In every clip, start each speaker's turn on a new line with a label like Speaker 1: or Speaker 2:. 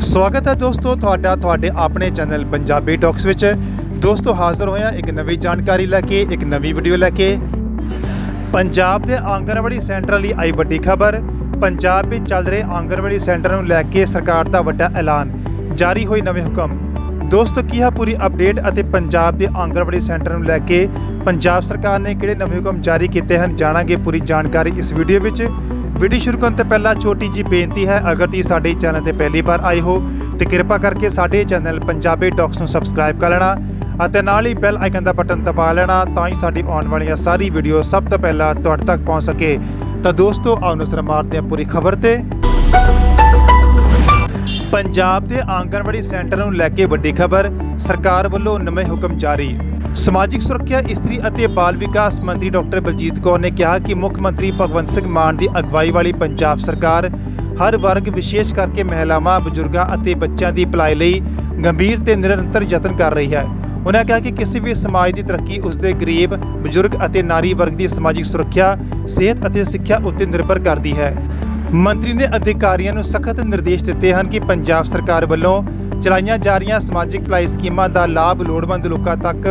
Speaker 1: ਸਵਾਗਤ ਹੈ ਦੋਸਤੋ ਤੁਹਾਡਾ ਤੁਹਾਡੇ ਆਪਣੇ ਚੈਨਲ ਪੰਜਾਬੀ ਟਾਕਸ ਵਿੱਚ। ਦੋਸਤੋ ਹਾਜ਼ਰ ਹੋਇਆ ਇੱਕ ਨਵੀਂ ਜਾਣਕਾਰੀ ਲੈ ਕੇ, ਇੱਕ ਨਵੀਂ ਵੀਡੀਓ ਲੈ ਕੇ। ਪੰਜਾਬ ਦੇ ਆਂਗਣਵਾੜੀ ਸੈਂਟਰ ਲਈ ਆਈ ਵੱਡੀ ਖਬਰ। ਪੰਜਾਬ ਵਿੱਚ ਚੱਲ ਰਹੇ ਆਂਗਣਵਾੜੀ ਸੈਂਟਰ ਨੂੰ ਲੈ ਕੇ ਸਰਕਾਰ ਦਾ ਵੱਡਾ ਐਲਾਨ। ਜਾਰੀ ਹੋਏ ਨਵੇਂ ਹੁਕਮ। ਦੋਸਤੋ, ਕੀ ਹੈ ਪੂਰੀ ਅਪਡੇਟ ਅਤੇ ਪੰਜਾਬ ਦੇ ਆਂਗਣਵਾੜੀ ਸੈਂਟਰ ਨੂੰ ਲੈ ਕੇ? ਪੰਜਾਬ ਸਰਕਾਰ ਨੇ ਕਿਹੜੇ ਨਵੇਂ ਹੁਕਮ ਜਾਰੀ ਕੀਤੇ ਹਨ? ਜਾਣਾਂਗੇ ਪੂਰੀ ਜਾਣਕਾਰੀ ਇਸ ਵੀਡੀਓ ਵਿੱਚ। ਵੀਡੀਓ ਸ਼ੁਰੂ ਕਰਨ ਤੋਂ ਪਹਿਲਾਂ ਛੋਟੀ ਜੀ ਬੇਨਤੀ ਹੈ, ਅਗਰ ਤੁਸੀਂ ਸਾਡੇ ਚੈਨਲ ਤੇ ਪਹਿਲੀ ਵਾਰ ਆਏ ਹੋ, ਤੇ ਕਿਰਪਾ ਕਰਕੇ ਸਾਡੇ ਚੈਨਲ ਪੰਜਾਬੀ ਟਾਕਸ ਨੂੰ ਸਬਸਕ੍ਰਾਈਬ ਕਰ ਲੈਣਾ ਅਤੇ ਨਾਲ ਹੀ ਬੈਲ ਆਈਕਨ ਦਾ ਬਟਨ ਦਬਾ ਲੈਣਾ ਤਾਂ ਹੀ ਸਾਡੀ ਆਉਣ ਵਾਲੀਆਂ ਸਾਰੀ ਵੀਡੀਓ ਸਭ ਤੋਂ ਪਹਿਲਾਂ ਤੁਹਾਡੇ ਤੱਕ ਪਹੁੰਚ ਸਕੇ। ਤਾਂ ਦੋਸਤੋ, ਆਓ ਨਜ਼ਰ ਮਾਰਦੇ ਹਾਂ ਪੂਰੀ ਖਬਰ ਤੇ। ਪੰਜਾਬ ਦੇ ਆਂਗਣਵਾੜੀ ਸੈਂਟਰ ਨੂੰ ਲੈ ਕੇ ਵੱਡੀ ਖਬਰ, ਸਰਕਾਰ ਵੱਲੋਂ ਨਵੇਂ ਹੁਕਮ ਜਾਰੀ। ਸਮਾਜਿਕ ਸੁਰੱਖਿਆ, ਇਸਤਰੀ ਅਤੇ ਬਾਲ ਵਿਕਾਸ ਮੰਤਰੀ ਡਾਕਟਰ ਬਲਜੀਤ ਕੌਰ ਨੇ ਕਿਹਾ ਕਿ ਮੁੱਖ ਮੰਤਰੀ ਭਗਵੰਤ ਸਿੰਘ ਮਾਨ ਦੀ ਅਗਵਾਈ ਵਾਲੀ ਪੰਜਾਬ ਸਰਕਾਰ ਹਰ ਵਰਗ, ਵਿਸ਼ੇਸ਼ ਕਰਕੇ ਮਹਿਲਾਵਾਂ, ਬਜ਼ੁਰਗਾਂ ਅਤੇ ਬੱਚਿਆਂ ਦੀ ਭਲਾਈ ਲਈ ਗੰਭੀਰ ਤੇ ਨਿਰੰਤਰ ਯਤਨ ਕਰ ਰਹੀ ਹੈ। ਉਹਨਾਂ ਕਿਹਾ ਕਿ ਕਿਸੇ ਵੀ ਸਮਾਜ ਦੀ ਤਰੱਕੀ ਉਸਦੇ ਗਰੀਬ, ਬਜ਼ੁਰਗ ਅਤੇ ਨਾਰੀ ਵਰਗ ਦੀ ਸਮਾਜਿਕ ਸੁਰੱਖਿਆ, ਸਿਹਤ ਅਤੇ ਸਿੱਖਿਆ ਉੱਤੇ ਨਿਰਭਰ ਕਰਦੀ ਹੈ। ਮੰਤਰੀ ਨੇ ਅਧਿਕਾਰੀਆਂ ਨੂੰ ਸਖਤ ਨਿਰਦੇਸ਼ ਦਿੱਤੇ ਹਨ ਕਿ ਪੰਜਾਬ ਸਰਕਾਰ ਵੱਲੋਂ ਚਲਾਈਆਂ ਜਾ ਰਹੀਆਂ ਸਮਾਜਿਕ ਭਲਾਈ ਸਕੀਮਾਂ ਦਾ ਲਾਭ ਲੋੜਵੰਦ ਲੋਕਾਂ ਤੱਕ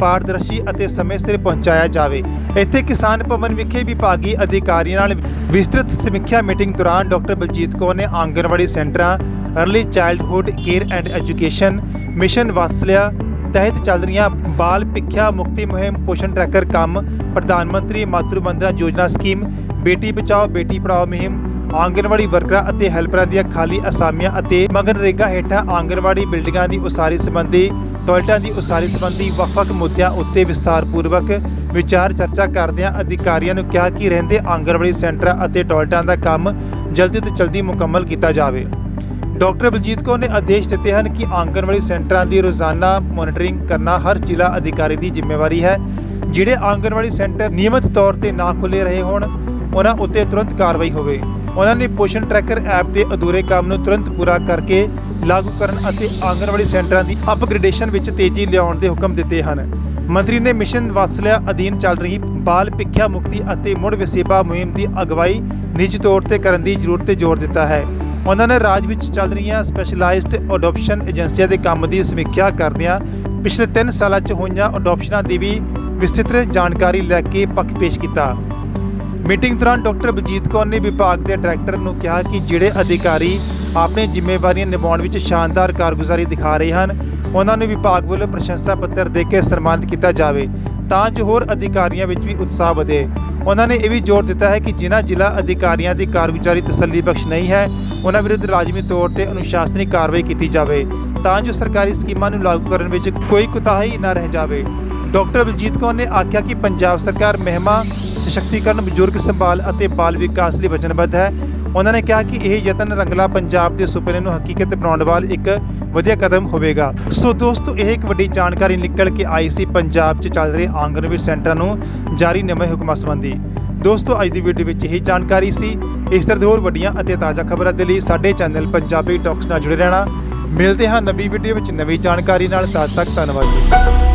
Speaker 1: ਪਾਰਦਰਸ਼ੀ ਅਤੇ ਸਮੇਂ ਸਿਰ ਪਹੁੰਚਾਇਆ ਜਾਵੇ। ਇੱਥੇ ਕਿਸਾਨ ਭਵਨ ਵਿਖੇ ਵਿਭਾਗੀ ਅਧਿਕਾਰੀਆਂ ਨਾਲ ਵਿਸਤ੍ਰਿਤ ਸਮੀਖਿਆ ਮੀਟਿੰਗ ਦੌਰਾਨ ਡਾਕਟਰ ਬਲਜੀਤ ਕੌਰ ਨੇ ਆਂਗਣਵਾੜੀ ਸੈਂਟਰਾਂ, early childhood, care and education, mission Vatsalya ਤਹਿਤ ਚੱਲ ਰਹੀਆਂ ਬਾਲ ਭਿੱਖਿਆ ਮੁਕਤੀ ਮੁਹਿੰਮ, ਪੋਸ਼ਣ ਟਰੈਕਰ ਕੰਮ, ਪ੍ਰਧਾਨ ਮੰਤਰੀ ਮਾਤਰੂ ਵੰਦਨਾ ਯੋਜਨਾ ਸਕੀਮ, ਬੇਟੀ ਬਚਾਓ, ਬੇਟੀ ਪੜਾਓ ਮੁਹਿੰਮ ਆਂਗਣਵਾੜੀ ਵਰਕਰਾਂ ਅਤੇ ਹੈਲਪਰਾਂ ਦੀਆਂ ਖਾਲੀ ਅਸਾਮੀਆਂ ਅਤੇ ਮਗਨਰੇਗਾ ਹੇਠਾਂ ਆਂਗਣਵਾੜੀ ਬਿਲਡਿੰਗਾਂ ਦੀ ਉਸਾਰੀ ਸੰਬੰਧੀ, ਟਾਇਲਟਾਂ ਦੀ ਉਸਾਰੀ ਸੰਬੰਧੀ ਵੱਖ-ਵੱਖ ਮੁੱਦਿਆਂ ਉੱਤੇ ਵਿਸਥਾਰਪੂਰਵਕ ਵਿਚਾਰ ਚਰਚਾ ਕਰਦਿਆਂ ਅਧਿਕਾਰੀਆਂ ਨੂੰ ਕਿਹਾ ਕਿ ਰਹਿੰਦੇ ਆਂਗਣਵਾੜੀ ਸੈਂਟਰਾਂ ਅਤੇ ਟਾਇਲਟਾਂ ਦਾ ਕੰਮ ਜਲਦੀ ਤੋਂ ਜਲਦੀ ਮੁਕੰਮਲ ਕੀਤਾ ਜਾਵੇ। ਡਾਕਟਰ ਬਲਜੀਤ ਕੌਰ ਨੇ ਆਦੇਸ਼ ਦਿੱਤੇ ਹਨ ਕਿ ਆਂਗਣਵਾੜੀ ਸੈਂਟਰਾਂ ਦੀ ਰੋਜ਼ਾਨਾ ਮੋਨੀਟਰਿੰਗ ਕਰਨਾ ਹਰ ਜ਼ਿਲ੍ਹਾ ਅਧਿਕਾਰੀ ਦੀ ਜ਼ਿੰਮੇਵਾਰੀ ਹੈ। ਜਿਹੜੇ ਆਂਗਣਵਾੜੀ ਸੈਂਟਰ ਨਿਯਮਤ ਤੌਰ ਤੇ ਨਾ ਖੁੱਲੇ ਰਹੇ ਹੋਣ, ਉਹਨਾਂ ਉੱਤੇ ਤੁਰੰਤ ਕਾਰਵਾਈ ਹੋਵੇ। ਉਹਨਾਂ ਨੇ ਪੋਸ਼ਣ ਟਰੈਕਰ ਐਪ ਦੇ ਅਧੂਰੇ ਕੰਮ ਨੂੰ ਤੁਰੰਤ ਪੂਰਾ ਕਰਕੇ ਲਾਗੂ ਕਰਨ ਅਤੇ ਆਂਗਣਵਾੜੀ ਸੈਂਟਰਾਂ ਦੀ ਅਪਗ੍ਰੇਡੇਸ਼ਨ ਵਿੱਚ ਤੇਜ਼ੀ ਲਿਆਉਣ ਦੇ ਹੁਕਮ ਦਿੱਤੇ ਹਨ। ਮੰਤਰੀ ਨੇ ਮਿਸ਼ਨ ਵਾਤਸਲਿਆ ਅਧੀਨ ਚੱਲ ਰਹੀ ਬਾਲ ਭਿੱਖਿਆ ਮੁਕਤੀ ਅਤੇ ਮੁੜ ਵਸੇਬਾ ਮੁਹਿੰਮ ਦੀ ਅਗਵਾਈ ਨਿੱਜੀ ਤੌਰ ਤੇ ਕਰਨ ਦੀ ਜ਼ਰੂਰਤ ਤੇ ਜ਼ੋਰ ਦਿੱਤਾ ਹੈ। ਉਹਨਾਂ ਨੇ ਰਾਜ ਵਿੱਚ ਚੱਲ ਰਹੀਆਂ ਸਪੈਸ਼ਲਾਈਜ਼ਡ ਅਡਾਪਸ਼ਨ ਏਜੰਸੀਆਂ ਦੇ ਕੰਮ ਦੀ ਸਮੀਖਿਆ ਕਰਦਿਆਂ ਪਿਛਲੇ 3 ਸਾਲਾਂ 'ਚ ਹੋਈਆਂ ਅਡਾਪਸ਼ਨਾਂ ਦੀ ਵੀ ਵਿਸਤ੍ਰਿਤ ਜਾਣਕਾਰੀ ਲੈ ਕੇ ਪੱਖ ਪੇਸ਼ ਕੀਤਾ। ਮੀਟਿੰਗ ਦੌਰਾਨ ਡਾਕਟਰ ਬਲਜੀਤ ਕੌਰ ਨੇ ਵਿਭਾਗ ਦੇ ਡਾਇਰੈਕਟਰ ਨੂੰ ਕਿਹਾ ਕਿ ਜਿਹੜੇ ਅਧਿਕਾਰੀ ਆਪਣੀ ਜ਼ਿੰਮੇਵਾਰੀਆਂ ਨਿਭਾਉਣ ਵਿੱਚ ਸ਼ਾਨਦਾਰ ਕਾਰਗੁਜ਼ਾਰੀ ਦਿਖਾ ਰਹੇ ਹਨ, ਉਹਨਾਂ ਨੂੰ ਵਿਭਾਗ ਵੱਲੋਂ ਪ੍ਰਸ਼ੰਸਾ ਪੱਤਰ ਦੇ ਕੇ ਸਨਮਾਨਿਤ ਕੀਤਾ ਜਾਵੇ ਤਾਂ ਜੋ ਹੋਰ ਅਧਿਕਾਰੀਆਂ ਵਿੱਚ ਵੀ ਉਤਸ਼ਾਹ ਵਧੇ। ਉਹਨਾਂ ਨੇ ਇਹ ਵੀ ਜ਼ੋਰ ਦਿੱਤਾ ਹੈ ਕਿ ਜਿਨ੍ਹਾਂ ਜ਼ਿਲ੍ਹਾ ਅਧਿਕਾਰੀਆਂ ਦੀ ਕਾਰਗੁਜ਼ਾਰੀ ਤਸੱਲੀਬਖਸ਼ ਨਹੀਂ ਹੈ, ਉਹਨਾਂ ਵਿਰੁੱਧ ਲਾਜ਼ਮੀ ਤੌਰ ਤੇ ਅਨੁਸ਼ਾਸਨੀ ਕਾਰਵਾਈ ਕੀਤੀ ਜਾਵੇ ਤਾਂ ਜੋ ਸਰਕਾਰੀ ਸਕੀਮਾਂ ਨੂੰ ਲਾਗੂ ਕਰਨ ਵਿੱਚ ਕੋਈ ਕੁਤਾਹੀ ਨਾ ਰਹਿ ਜਾਵੇ। ਡਾਕਟਰ ਬਲਜੀਤ ਕੌਰ ਨੇ ਆਖਿਆ ਕਿ ਪੰਜਾਬ ਸਰਕਾਰ ਮਹਿਮਾ, ਸਸ਼ਕਤੀਕਰਨ, ਬਜ਼ੁਰਗ ਸੰਭਾਲ ਅਤੇ ਬਾਲ ਵਿਕਾਸ ਲਈ ਵਚਨਬੱਧ ਹੈ। ਉਹਨਾਂ ਨੇ ਕਿਹਾ ਕਿ ਇਹ ਯਤਨ ਰੰਗਲਾ ਪੰਜਾਬ ਦੇ ਸੁਪਨੇ ਨੂੰ ਹਕੀਕਤ ਬਣਾਉਣ ਵੱਲ ਇੱਕ ਵਧੀਆ ਕਦਮ ਹੋਵੇਗਾ। ਸੋ ਦੋਸਤੋ, ਇਹ ਇੱਕ ਵੱਡੀ ਜਾਣਕਾਰੀ ਨਿਕਲ ਕੇ ਆਈ ਸੀ। ਪੰਜਾਬ 'ਚ ਚੱਲ ਰਹੇ ਆਂਗਨਵਾੜੀ ਸੈਂਟਰਾਂ ਨੂੰ ਜਾਰੀ ਨਵੇਂ ਹੁਕਮਾਂ ਸੰਬੰਧੀ। ਦੋਸਤੋ, ਅੱਜ ਦੀ ਵੀਡੀਓ ਵਿੱਚ ਇਹ ਜਾਣਕਾਰੀ ਸੀ। ਇਸ ਤਰ੍ਹਾਂ ਦੇ ਹੋਰ ਵੱਡੀਆਂ ਅਤੇ ਤਾਜ਼ਾ ਖਬਰਾਂ ਦੇ ਲਈ ਸਾਡੇ ਚੈਨਲ ਪੰਜਾਬੀ ਟਾਕਸ ਨਾਲ ਜੁੜੇ ਰਹਿਣਾ। ਮਿਲਦੇ ਹਾਂ ਨਵੀਂ ਵੀਡੀਓ ਵਿੱਚ ਨਵੀਂ ਜਾਣਕਾਰੀ ਨਾਲ। ਤਦ ਤੱਕ ਧੰਨਵਾਦ ਜੀ।